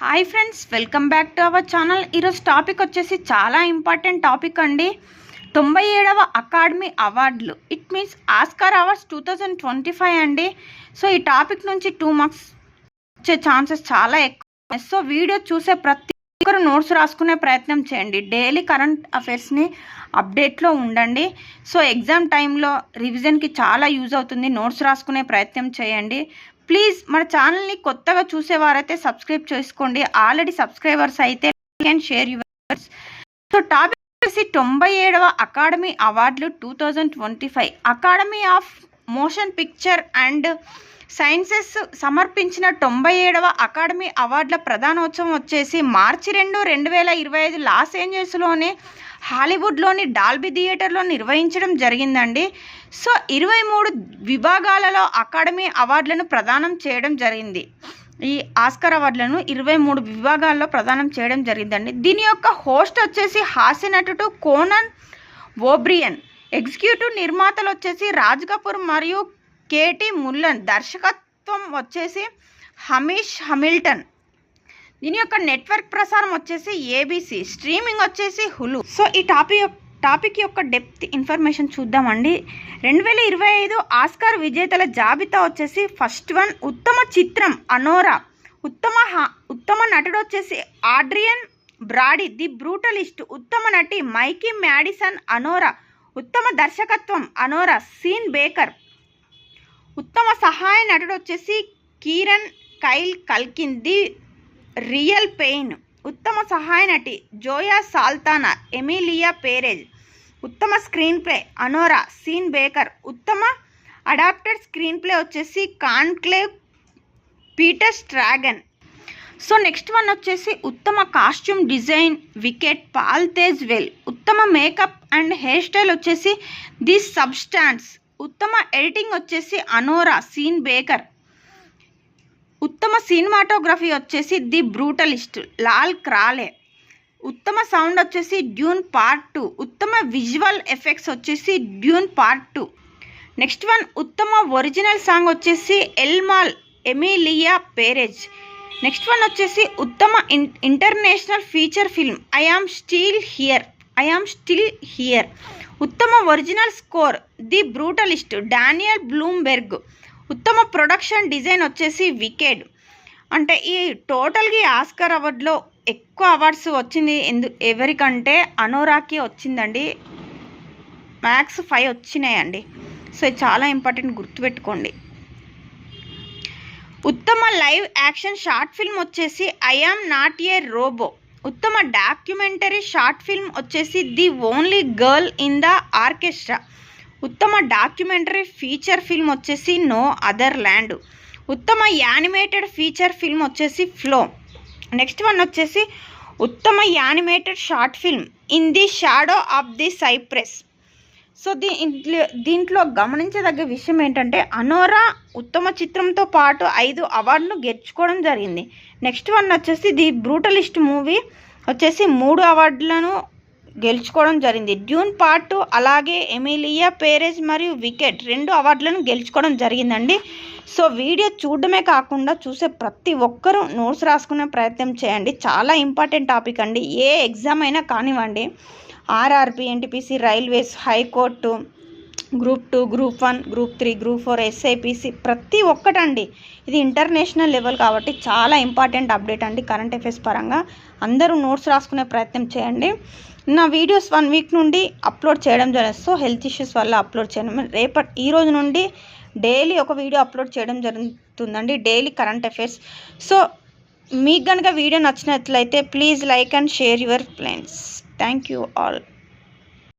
Hi friends welcome back to our channel ఈరోజు topic వచ్చేసి చాలా ఇంపార్టెంట్ టాపిక్ అండి. తొంభై ఏడవ అకాడమీ అవార్డులు. It means Oscar awards two thousand twenty five అండి. సో ఈ టాపిక్ నుంచి టూ మార్క్స్ వచ్చే ఛాన్సెస్ చాలా ఎక్కువ. సో వీడియో చూసే ప్రతి ఒక్కరు నోట్స్ రాసుకునే ప్రయత్నం చేయండి. డైలీ కరెంట్ అఫైర్స్ని అప్డేట్లో ఉండండి. సో ఎగ్జామ్ టైంలో రివిజన్కి చాలా యూజ్ అవుతుంది. నోట్స్ రాసుకునే ప్రయత్నం చేయండి. ప్లీజ్ మన ఛానల్ని కొత్తగా చూసేవారైతే సబ్స్క్రైబ్ చేసుకోండి. ఆల్రెడీ సబ్స్క్రైబర్స్ అయితే and share yours so topic వచ్చేసి తొంభై ఏడవ అకాడమీ అవార్డులు two thousand twenty five. Academy of motion picture and sciences సమర్పించిన తొంభై ఏడవ అకాడమీ అవార్డుల ప్రధానోత్సవం వచ్చేసి మార్చి రెండు రెండు వేల ఇరవై ఐదు లాస్ ఏంజల్స్లోనే హాలీవుడ్లోని డాల్బీ థియేటర్లో నిర్వహించడం జరిగిందండి. సో ఇరవై మూడు విభాగాలలో అకాడమీ అవార్డులను ప్రదానం చేయడం జరిగింది. ఈ ఆస్కర్ అవార్డులను ఇరవై మూడు విభాగాల్లో ప్రదానం చేయడం జరిగిందండి. దీని యొక్క హోస్ట్ వచ్చేసి హాస్య నటుడు కోనన్ ఓబ్రియన్ ఎగ్జిక్యూటివ్ నిర్మాతలు వచ్చేసి రాజ్ కపూర్ మరియు కేటీ ముల్లన్ దర్శకత్వం వచ్చేసి హమీష్ హమిల్టన్. దీని యొక్క నెట్వర్క్ ప్రసారం వచ్చేసి ఏబీసీ. స్ట్రీమింగ్ వచ్చేసి హులు. సో ఈ టాపిక్ టాపిక్ యొక్క డెప్త్ ఇన్ఫర్మేషన్ చూద్దామండి. రెండు వేల ఇరవై ఐదు ఆస్కార్ విజేతల జాబితా వచ్చేసి ఫస్ట్ వన్ ఉత్తమ చిత్రం అనోరా. ఉత్తమ హా- ఉత్తమ నటుడు వచ్చేసి ఆడ్రియన్ బ్రాడీ ది బ్రూటలిస్ట్. ఉత్తమ నటి మైకీ మ్యాడిసన్ అనోరా. ఉత్తమ దర్శకత్వం అనోరా సీన్ బేకర్. ఉత్తమ సహాయ నటుడు వచ్చేసి Kieran Kyle Culkin the real pain. ఉత్తమ సహాయ నటి జోయా సాల్తానా ఎమిలియా పేరేజ్. ఉత్తమ screenplay Anora Sean Baker. ఉత్తమ అడాప్టెడ్ స్క్రీన్ ప్లే వచ్చేసి Conclave Peter Straughan. So next one వచ్చేసి ఉత్తమ costume design Wicked Paul Tazewell. ఉత్తమ మేకప్ అండ్ హెయిర్ స్టైల్ వచ్చేసి ది సబ్స్టాన్స్. ఉత్తమ ఎడిటింగ్ వచ్చేసి అనోరా సీన్ బేకర్. ఉత్తమ సినిమాటోగ్రఫీ వచ్చేసి ది బ్రూటలిస్ట్ లాల్ క్రాలే. ఉత్తమ సౌండ్ వచ్చేసి డ్యూన్ పార్ట్ టూ. ఉత్తమ విజువల్ ఎఫెక్ట్స్ వచ్చేసి Dune part two. Next one ఉత్తమ ఒరిజినల్ సాంగ్ వచ్చేసి El Mal Emilia Perez. Next one వచ్చేసి ఉత్తమ in international feature film I am still here. I am still here ఉత్తమ original score the Brutalist Daniel Blumberg. ఉత్తమ production design వచ్చేసి Wicked. అంటే ఈ టోటల్గా ఆస్కర్ అవార్డులో ఎక్కువ అవార్డ్స్ వచ్చింది ఎందు ఎవరికంటే అనోరాకి వచ్చిందండి. మ్యాక్స్ ఫైవ్ వచ్చినాయండి. సో చాలా ఇంపార్టెంట్ గుర్తుపెట్టుకోండి. ఉత్తమ లైవ్ యాక్షన్ షార్ట్ ఫిల్మ్ వచ్చేసి I am not a robot ఉత్తమ డాక్యుమెంటరీ షార్ట్ ఫిల్మ్ వచ్చేసి the only girl in the orchestra. ఉత్తమ డాక్యుమెంటరీ ఫీచర్ ఫిల్మ్ వచ్చేసి నో అదర్ ల్యాండ్. ఉత్తమ యానిమేటెడ్ ఫీచర్ ఫిల్మ్ వచ్చేసి ఫ్లో. నెక్స్ట్ వన్ వచ్చేసి ఉత్తమ animated short film in the shadow of the cypress. So దీంట్లో దీంట్లో గమనించదగ్గ విషయం ఏంటంటే అనోరా ఉత్తమ చిత్రంతో పాటు ఐదు అవార్డులు గెలుచుకోవడం జరిగింది. నెక్స్ట్ వన్ వచ్చేసి ది బ్రూటలిస్ట్ మూవీ వచ్చేసి మూడు అవార్డులను గెలుచుకోవడం జరిగింది. డ్యూన్ పార్ట్ టూ అలాగే ఎమిలియా పేరేజ్ మరియు వికెట్ రెండు అవార్డులను గెలుచుకోవడం జరిగిందండి. సో వీడియో చూడడమే కాకుండా చూసే ప్రతి ఒక్కరూ నోట్స్ రాసుకునే ప్రయత్నం చేయండి. చాలా ఇంపార్టెంట్ టాపిక్ అండి. ఏ ఎగ్జామ్ అయినా కానివ్వండి RRB NTPC railways high court group two group one group three group four SIPC ప్రతి ఒక్కటండి. ఇది ఇంటర్నేషనల్ లెవెల్ కాబట్టి చాలా ఇంపార్టెంట్ అప్డేట్ అండి కరెంట్ అఫైర్స్ పరంగా. అందరూ నోట్స్ రాసుకునే ప్రయత్నం చేయండి. నా వీడియోస్ వన్ వీక్ నుండి అప్లోడ్ చేయడం జరిగింది. సో హెల్త్ ఇష్యూస్ వల్ల అప్లోడ్ చేయడం రేపటి ఈ రోజు నుండి డైలీ ఒక వీడియో అప్లోడ్ చేయడం జరుగుతుందండి. Daily current affairs. సో మీకు కనుక వీడియో నచ్చినట్లయితే please like and share your plans. thank you all.